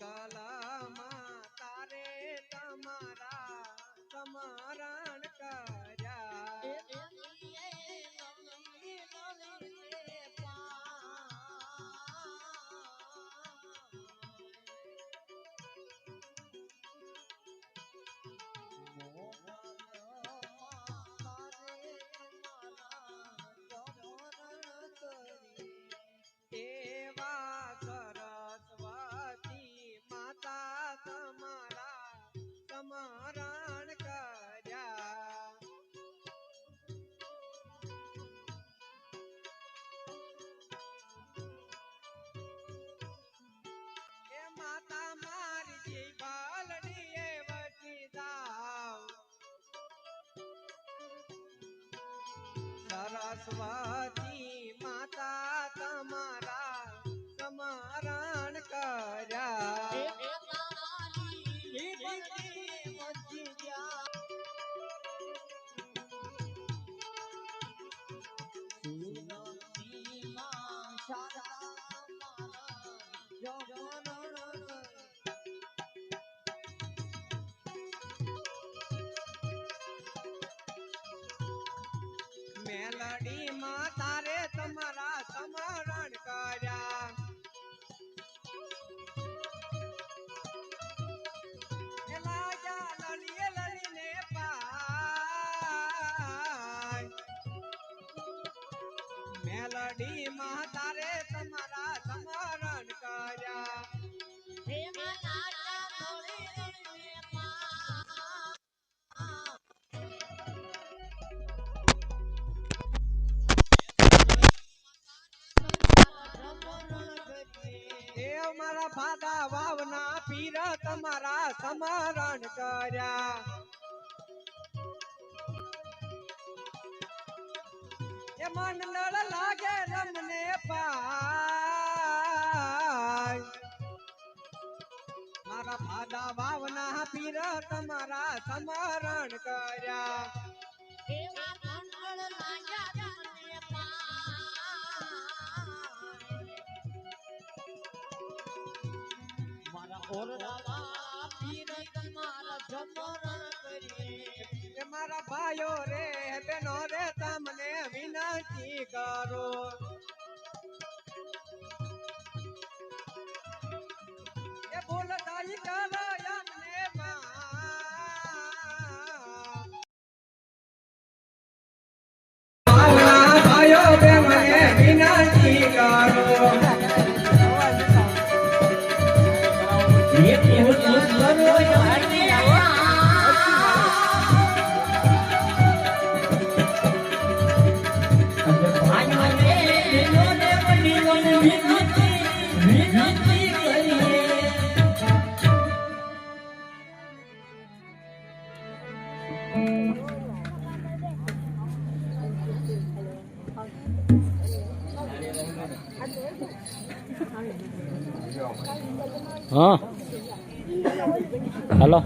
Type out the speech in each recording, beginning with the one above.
গালা सरस्वती મેલડી માં તારે એ નળ લાગે રમને પાય. મારા ફાદા વાવના પીર તમારા સમરણ કર્યા. મારા ભાઈઓ રે વિનંતી કરો એ બોલતા ઈ હા હલો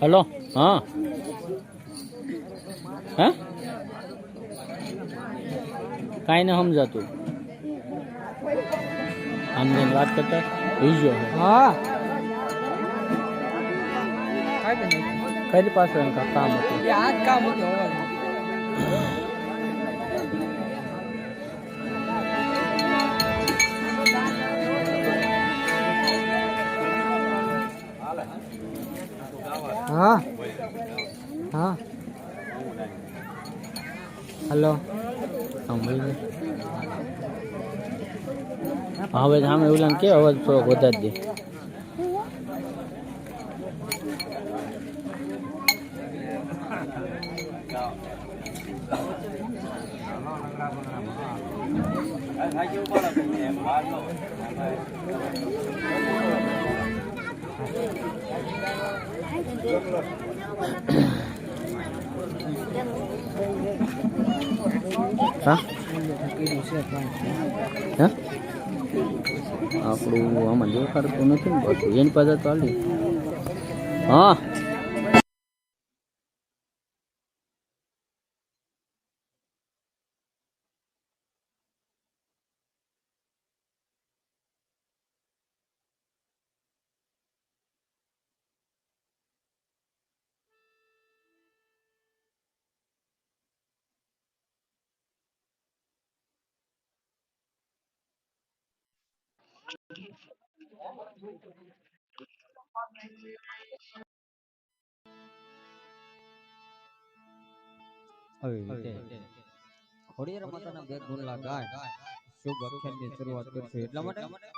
હલો હા હે કાંઈ ન સમજાતું સમજીને વાત કરતા બીજો હા કઈ પાસે કામ હતું આ જ કામ હતું હા. હા. હલો. હવે સામે ઓલા કે અવાજ થોડોક વધારી દે. હા? આપણું આમાં દેખાડતું નથી ને પાછું એની પાસે તો હાલી હા ખોડિયાર માતાના બે ગુણલા ગાય શુભ અક્ષરની શરૂઆત કરશું એટલા માટે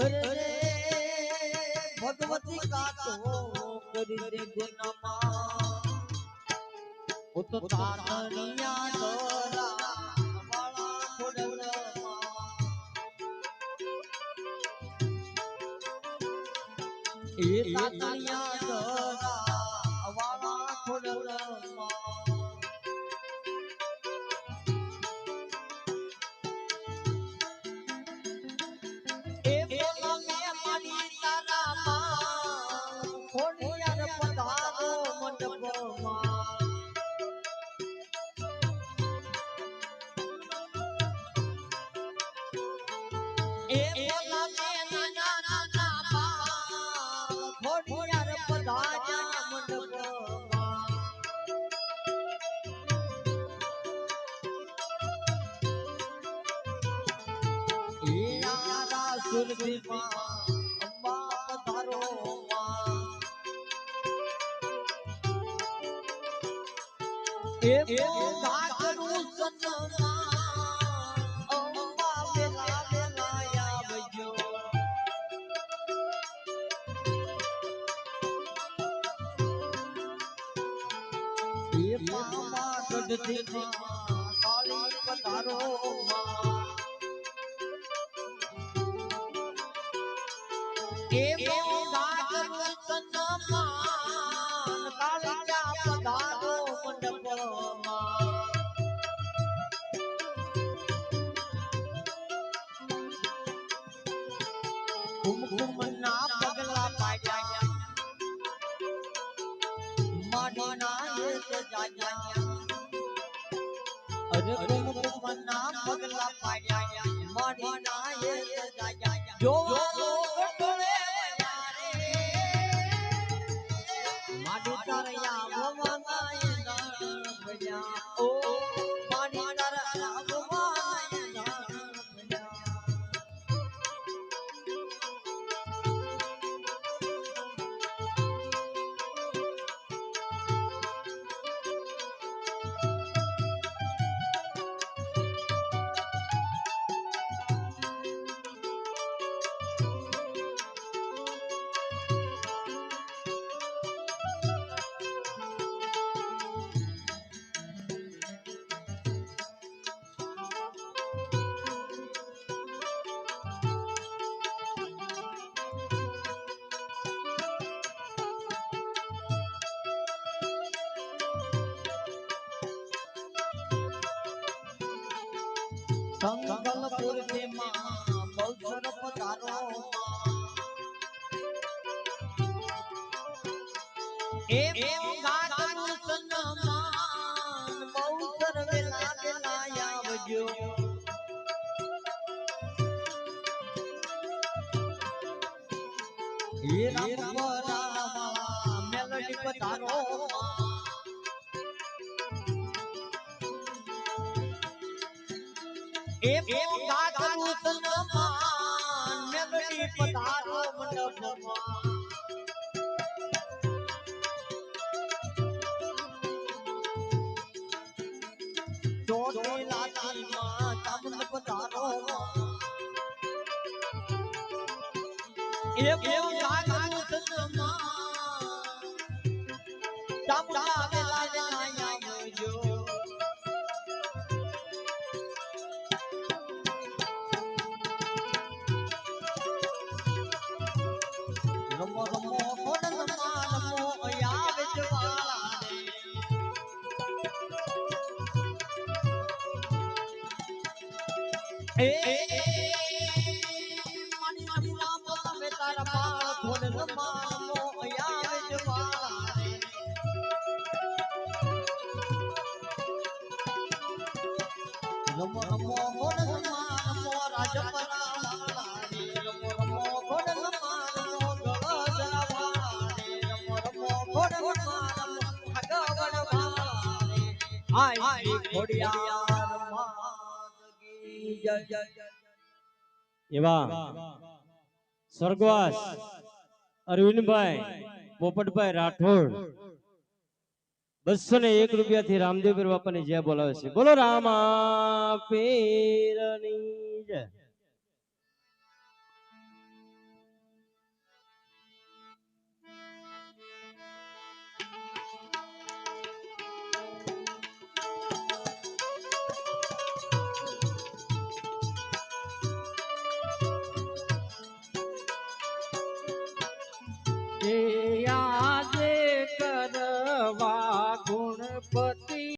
અરે ભગવતી ગાતો કરી દે ગુનામાં ઓ તારણિયા દોરા વાળા ખોડલમાં એ તાતણિયા દોરા વાળા ખોડલમાં હીરા સુરભીમાં અંબા પધારો માં એ ગાગરું સન્માન અંબા વેલા વેલા આવજો એ પામા ગઢથી માં કાળી પધારો માં એ ગાગરું સન્માન કાળિયા પધારો મંડપમાં. કુમકુમના પગલા પાડ્યા. માડીના એ જાજા. અરે એ જાજા. સંકલ્પુરથી માં બહુચર પધારો. એ એ ગાતનું સન્માન મેલડી પધારો મંડપમાં ચોટીલા તાલમાં ચામુંડ પધારો એ રમો રમો રમો ખોડલમાં રમો રાજપરા રે રમો રમો રે આઈ શ્રી એવા સ્વર્ગવાસ અરવિંદભાઈ, પોપટભાઈ રાઠોડ. બસો ને એક રૂપિયા થી રામદેવ પીર બાપાની જય બોલાવે છે. બોલો, રામા પીરની જય.